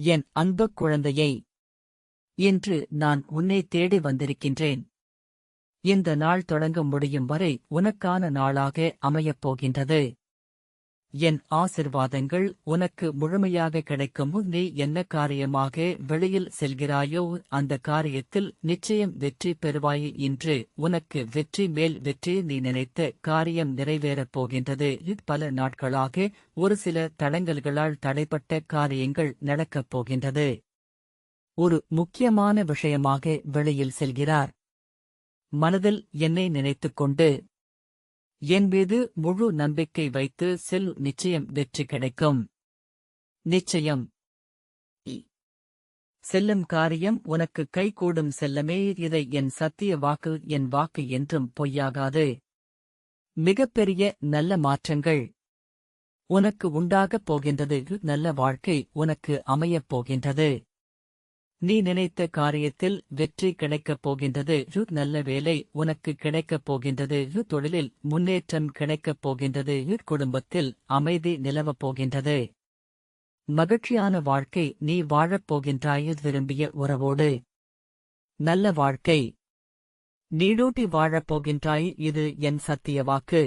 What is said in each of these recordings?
என் அன்புக் குழந்தையை இன்று நான் உன்னை தேடி வந்திருக்கின்றேன். இந்த நாள் தொடங்க முடியும் வரை உனக்கான நாளாக அமையப் போகின்றது. என் ஆசிர்வாதங்கள் உனக்கு முழுமையாக கிடைக்கும் முன் நீ என்ன காரியமாக வெளியில் செல்கிறாயோ அந்த காரியத்தில் நிச்சயம் வெற்றி பெறுவாய் இன்று உனக்கு வெற்றி மேல் வெற்றி நீ நினைத்த காரியம் நிறைவேறப் போகின்றது. பல நாட்களாக ஒரு சில தடங்கல்களால் தடைப்பட்ட காரியங்கள் நடக்கப் போகின்றது. ஒரு முக்கியமான விஷயமாக வெளியில் செல்கிறார். மனதில் என்னை நினைத்துக் கொண்டு என் மீது முழு நம்பிக்கை வைத்து செல் நிச்சயம் வெற்றி கிடைக்கும். நிச்சயம். செல்லும் காரியம் உனக்கு கைகூடும் செல்லமே இதை என் சத்திய வாக்கு என் வாக்கு என்றும் பொய்யாகாது. மிகப்பெரிய நல்ல மாற்றங்கள். உனக்கு உண்டாகப் போகின்றது நல்ல வாழ்க்கை உனக்கு அமையப் போகின்றது. நீ நினைத்த காரியத்தில் வெற்றி கிடைக்கப் போகின்றது. ரு நல்ல வேலை உனக்கு கிடைக்கப் போகின்றது. யு தொழிலில் முன்னேற்றம் கிடைக்கப் போகின்றது. யு குடும்பத்தில் அமைதி நிலவப் போகின்றது. மகிழ்ச்சியான வாழ்க்கை நீ வாழப் போகின்றாய். விரும்பிய உறவோடு. நல்ல வாழ்க்கை. நீடூட்டி வாழப் போகின்றாய். இது என் சத்திய வாக்கு.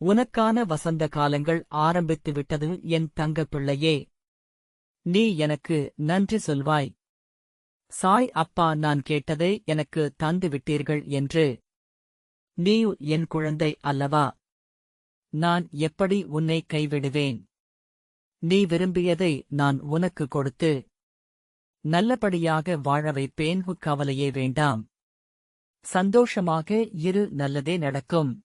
உனக்கான வசந்த காலங்கள் ஆரம்பித்து விட்டது என் தங்கப் பிள்ளையே. நீ எனக்கு நன்றி சொல்வாய். சாய் அப்பா நான் கேட்டதை எனக்கு தந்து விட்டீர்கள் என்று. நீ என் குழந்தை அல்லவா? நான் எப்படி உன்னை கைவிடுவேன்? நீ விரும்பியதை நான் உனக்கு கொடுத்து. நல்லபடியாக வாழ வைப்பேன் கவலையே வேண்டாம். சந்தோஷமாக இரு நல்லதே நடக்கும்.